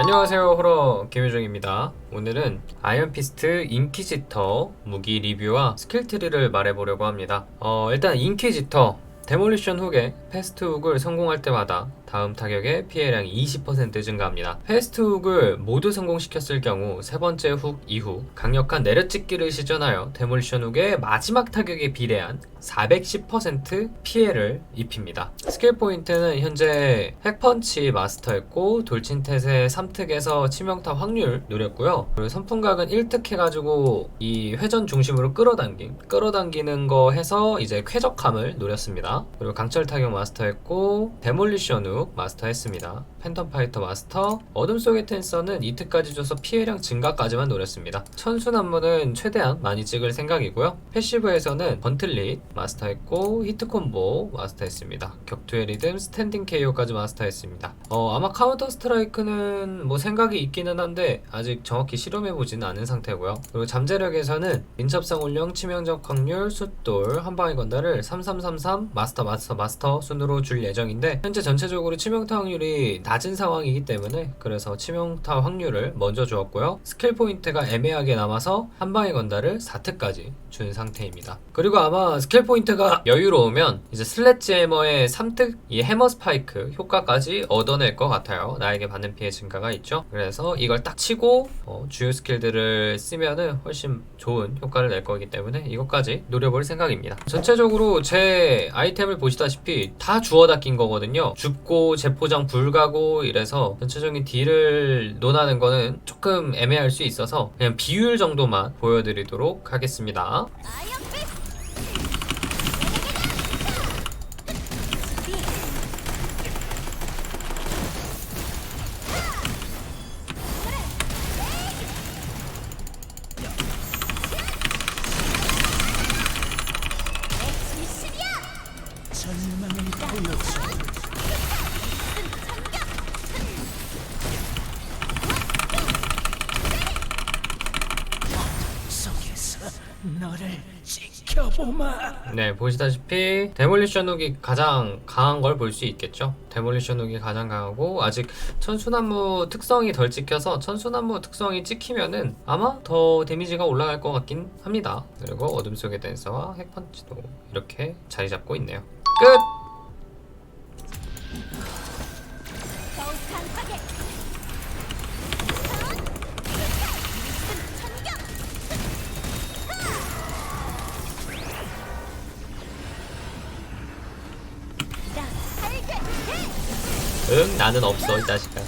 안녕하세요 호러 김효정입니다. 오늘은 아이언피스트 인퀴지터 무기 리뷰와 스킬트리를 말해보려고 합니다. 어, 일단 인퀴지터 데몰리션 훅에 패스트 훅을 성공할 때마다 다음 타격의 피해량이 20% 증가합니다. 패스트 훅을 모두 성공시켰을 경우 세 번째 훅 이후 강력한 내려찍기를 시전하여 데몰리션 훅의 마지막 타격에 비례한 410% 피해를 입힙니다. 스킬 포인트는 현재 핵펀치 마스터했고 돌진태세 3특에서 치명타 확률 노렸고요. 그리고 선풍각은 1특 해가지고 이 회전 중심으로 끌어당김 끌어당기는 거 해서 이제 쾌적함을 노렸습니다. 그리고 강철 타격 마스터했고 데몰리션 훅 마스터했습니다. 팬텀 파이터 마스터 어둠 속의 텐서는 2특까지 줘서 피해량 증가까지만 노렸습니다. 천수난무는 최대한 많이 찍을 생각이고요. 패시브에서는 번틀릿 마스터했고 히트콤보 마스터했습니다. 격투의 리듬 스탠딩 KO까지 마스터했습니다. 어, 아마 카운터 스트라이크는 뭐 생각이 있기는 한데 아직 정확히 실험해보지는 않은 상태고요. 그리고 잠재력에서는 민첩성 운령 치명적 확률 숫돌 한방의 건달을 3333 마스터 마스터 마스터 순으로 줄 예정인데 현재 전체적으로 치명타 확률이 낮은 상황이기 때문에 그래서 치명타 확률을 먼저 주었고요. 스킬 포인트가 애매하게 남아서 한방의 건달을 4특까지 준 상태입니다. 그리고 아마 스킬 포인트가 여유로우면 이제 슬래지 해머의 3특 이 해머 스파이크 효과까지 얻어낼 것 같아요. 나에게 받는 피해 증가가 있죠. 그래서 이걸 딱 치고 어, 주요 스킬들을 쓰면은 훨씬 좋은 효과를 낼 거기 때문에 이것까지 노려볼 생각입니다. 전체적으로 제 아이템을 보시다시피 다 주워 다 낀 거거든요. 죽고 재포장 불가고 이래서 전체적인 딜을 논하는 거는 조금 애매할 수 있어서 그냥 비율 정도만 보여드리도록 하겠습니다. 너를 지켜보마. 네, 보시다시피 데몰리션 훅이 가장 강한 걸 볼 수 있겠죠. 데몰리션 훅이 가장 강하고 아직 천수나무 특성이 덜 찍혀서 천수나무 특성이 찍히면은 아마 더 데미지가 올라갈 것 같긴 합니다. 그리고 어둠 속의 댄서와 핵펀치도 이렇게 자리 잡고 있네요. 끝! 응, 나는 없어, 이 자식아.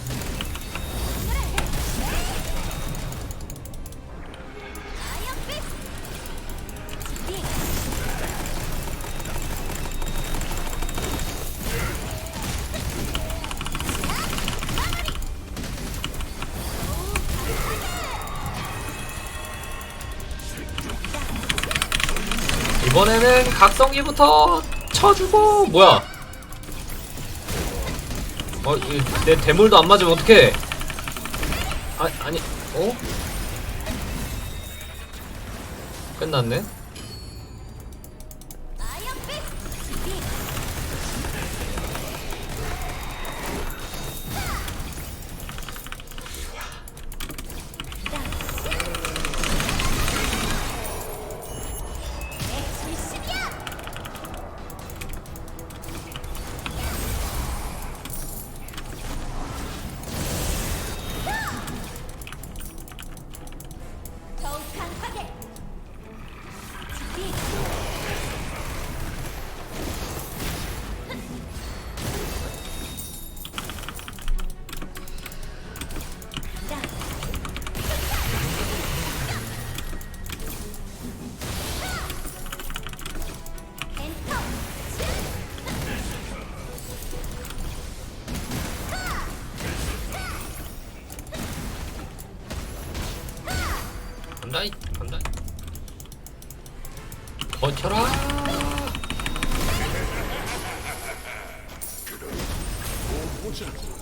이번에는 각성기부터 쳐주고 뭐야? 어, 이, 내 대물도 안 맞으면 어떡해? 아, 아니, 어? 끝났네? 강하게 간다, 이, 간다. 버텨라! 보자고.